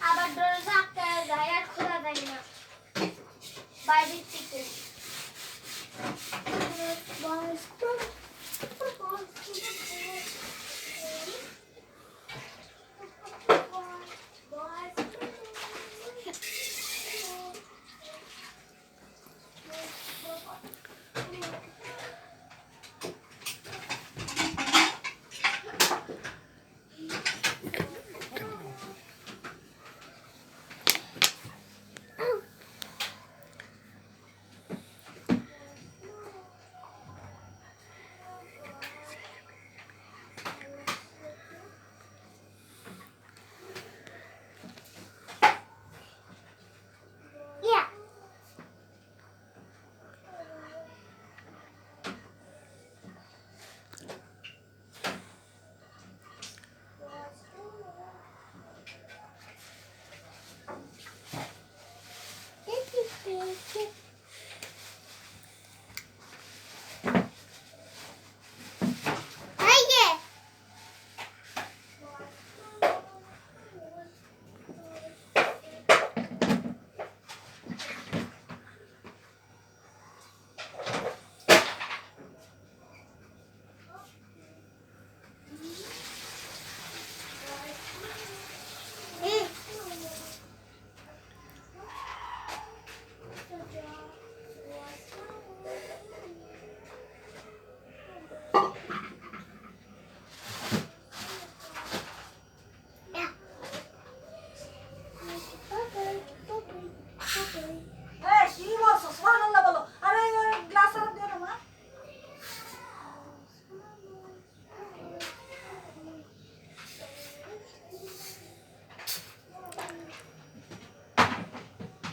আবার দরজা থাকতে যায় আর খোলা যায় না। বাইরের থেকে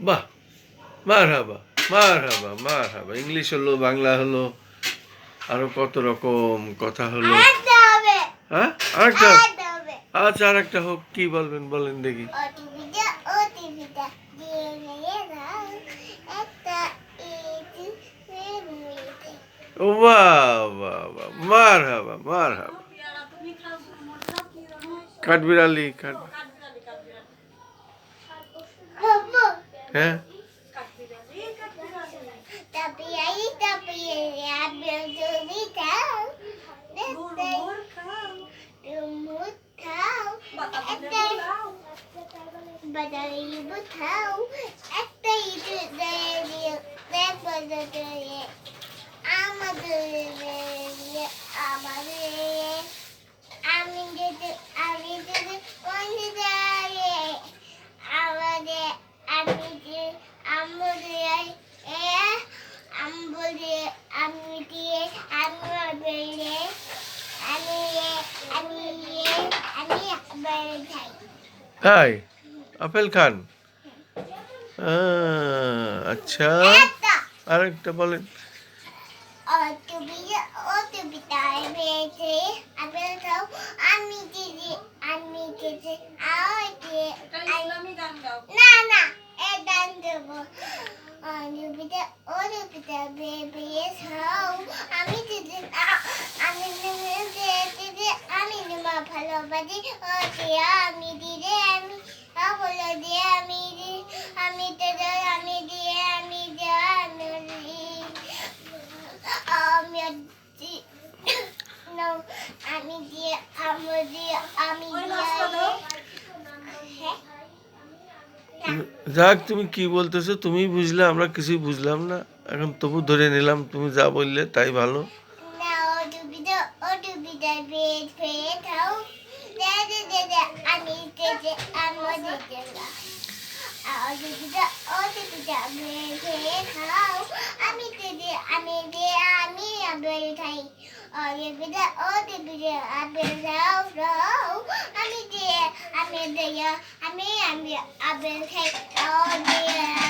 বাহ মার হাবা মার হাবা মার হাবা ইংলিশ হলো, বাংলা হলো, আরও কত রকম কথা হলো। হ্যাঁ? আরেকটা? আচ্ছা আরেকটা হোক, কি বলবেন, বলেন দেখি। বাহ মার হাবা মার হাবা? কাঠবিড়ালি কাঠ হ্যাঁ ambil dulu tahu. মোর, Dete, মোর খাও। rumut আমাদের আমাদের আমি যদি আমি যদি বন্ধু যাই আমাদের আমি যে আমাদের এ আমাদের আমি দিয়ে আমি বেড়ে আমি আমি আমি বেড়ে যাই তাই আপেল খান আচ্ছা আরেকটা বলেন। তুমি ও তুমি তাই পেয়েছে আমি তো আমি দিদি আমি দিদি গাও। না না এ গান দেবো অনুবিতে অনুবিতে বেবি হাও আমি দিদি আমি দিদি আমি তোমার ভালোবাসি ও আমি দিদি আমি দিয়ে আমি দিয়ে আমি। হ্যাঁ? যাক তুমি কি বলতেছো তুমি বুঝলে আমরা কিছুই বুঝলাম না। এখন তবু ধরে নিলাম তুমি যা বললে তাই ভালো। আমি দে দে আমি Oh, you get all the good up yourself, no. I'm there, I'm there, I'm here, I'm here, I've been taking all the.